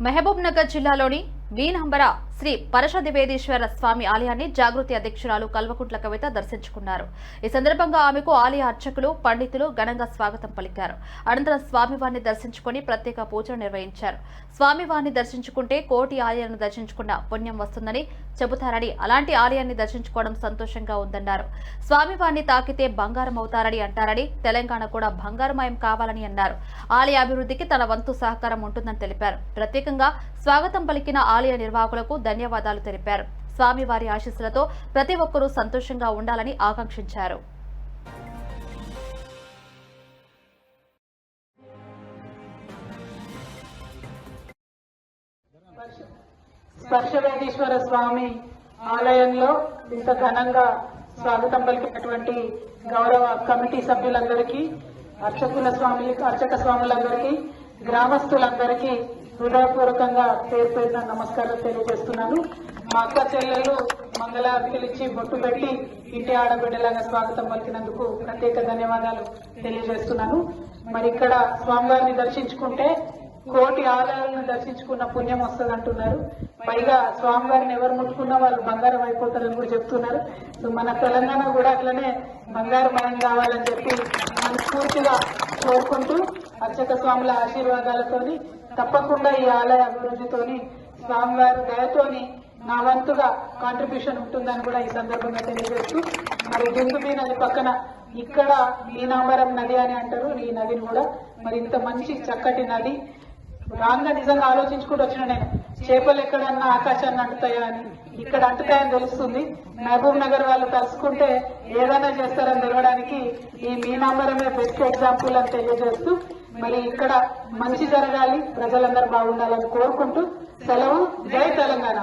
మహబూబ్ నగర్ జిల్లాలోని వీనంబర శ్రీ పరశుదివేదీశ్వర స్వామి ఆలయాన్ని జాగృతి అధ్యక్షురాలు కల్వకుంట్ల కవిత దర్శించుకున్నారు. ఈ సందర్భంగా ఆమెకు ఆలయ అర్చకులు పండితులు ఘనంగా స్వాగతం పలికారు. అనంతరం స్వామివారిని దర్శించుకుని ప్రత్యేక పూజలు నిర్వహించారు. స్వామివారిని దర్శించుకుంటే కోటి ఆలయాన్ని దర్శించుకున్న పుణ్యం వస్తుందని చెబుతారని అలాంటి ఆలయాన్ని దర్శించుకోవడం సంతోషంగా ఉందన్నారు. స్వామివారిని తాకితే బంగారం అవుతారని అంటారని తెలంగాణ కూడా బంగారమయం కావాలని అన్నారు. ఆలయ అభివృద్ధికి తన వంతు సహకారం ఉంటుందని తెలిపారు. ప్రత్యేకంగా స్వాగతం పలికిన ఆలయ నిర్వాహకులకు ధన్యవాదాలు తెలిపారు. స్వామివారి ఆశీస్సులతో ప్రతి ఒక్కరూ సంతోషంగా ఉండాలని ఆకాంక్షించారు. స్పర్శవేదీశ్వర స్వామి ఆలయంలో ఇంత ఘనంగా స్వాగతం పలికినటువంటి గౌరవ కమిటీ సభ్యులందరికీ అర్చకుల స్వామి అర్చక స్వాములందరికీ గ్రామస్తులందరికీ హృదయపూర్వకంగా పేరు పేరున నమస్కారం తెలియజేస్తున్నాను. మా అక్క చెల్లెలు మంగళారతులు ఇచ్చి బొట్టు పెట్టి ఇంటి ఆడబిడ్డలాగా స్వాగతం పలికినందుకు ప్రత్యేక ధన్యవాదాలు తెలియజేస్తున్నాను. మరి ఇక్కడ స్వామివారిని దర్శించుకుంటే కోటి ఆలయాలను దర్శించుకున్న పుణ్యం వస్తుంది అంటున్నారు. పైగా స్వామివారిని ఎవరు ముట్టుకున్నా వాళ్ళు బంగారం అయిపోతారని కూడా చెప్తున్నారు. సో మన తెలంగాణ కూడా అట్లనే బంగారమయం కావాలని చెప్పి మనస్ఫూర్తిగా కోరుకుంటూ అర్చక స్వాముల ఆశీర్వాదాలతోని తప్పకుండా ఈ ఆలయ అభివృద్ధితోని స్వామివారి దయతోని నా వంతుగా కాంట్రిబ్యూషన్ ఉంటుందని కూడా ఈ సందర్భంగా తెలియజేస్తూ మరి దుందుబి నది పక్కన ఇక్కడ మీనాంబరం నది అని అంటారు ఈ నదిని కూడా మరి ఇంత మంచి చక్కటి నది. రాంగా నిజంగా ఆలోచించుకుంటూ వచ్చిన నేను చేపలు ఎక్కడన్నా ఆకాశాన్ని అంటుతాయా అని. ఇక్కడ అంటుతాయని తెలుస్తుంది. మహబూబ్ నగర్ వాళ్ళు తలుసుకుంటే ఏదైనా చేస్తారని తెలవడానికి ఈ మీనాంబరమే బెస్ట్ ఎగ్జాంపుల్ అని తెలియజేస్తూ మరి ఇక్కడ మంచి జరగాలి ప్రజలందరూ బాగుండాలని కోరుకుంటూ సెలవు. జై తెలంగాణ.